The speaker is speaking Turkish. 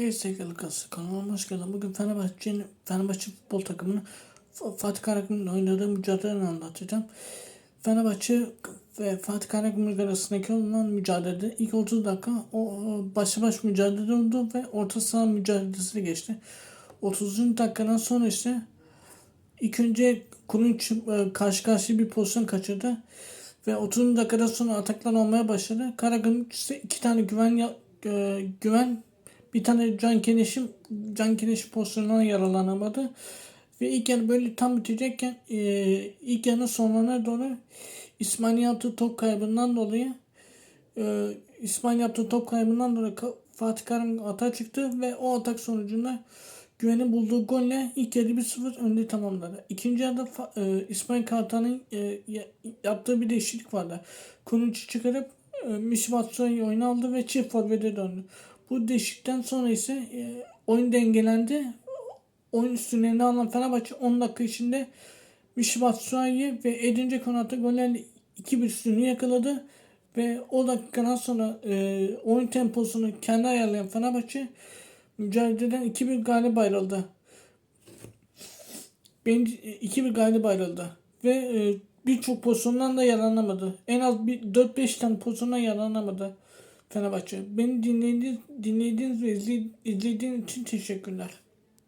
Evet sevgili kız, kanalıma hoş geldin. Bugün Fenerbahçe'nin Fenerbahçe futbol takımının Fatih Karagümrük'le oynadığı mücadeleni anlatacağım. Fenerbahçe ve Fatih Karagümrük arasındaki olan mücadelede ilk 30 dakika o, o başa baş mücadele oldu ve orta saha mücadelesi geçti. 30. dakikadan sonra ise ilk önce Kulunç e, karşı karşıya bir pozisyon kaçırdı. Ve 30 dakikadan sonra ataklar olmaya başladı. Karagümrük ise iki tane güven e, güven bir tane Can Keneş'in Can Keneş pozisyonuna yaralanamadı. Ve ilk yarı böyle tam bitecekken e, ilk yarının sonlarına doğru İsmail yaptığı top kaybından dolayı e, İsmail yaptığı top kaybından dolayı Fatih Karagümrük atağa çıktı ve o atak sonucunda Güven'in bulduğu golle ilk yarı 1-0 önde tamamladı. İkinci yarıda e, İsmail Kartal'ın e, ya- yaptığı bir değişiklik vardı. Kunuç'u çıkarıp e, Mişivatsu'yu oyuna aldı ve çift forvete döndü. Bu değişiklikten sonra ise e, oyun dengelendi. Oyun üstünlüğünü alan Fenerbahçe 10 dakika içinde Mişivatsu'yu ve Edince Konat'ı gollerle 2-1 üstünlüğü yakaladı. Ve o dakikadan sonra e, oyun temposunu kendi ayarlayan Fenerbahçe mücadeleden 2-1 galip ayrıldı. Ben 2-1 galip ayrıldı. Ve e, birçok pozisyondan da yararlanamadı. En az bir 4-5 tane pozisyondan yararlanamadı Fenerbahçe. Beni dinlediğiniz, dinlediğiniz ve izlediğiniz için teşekkürler.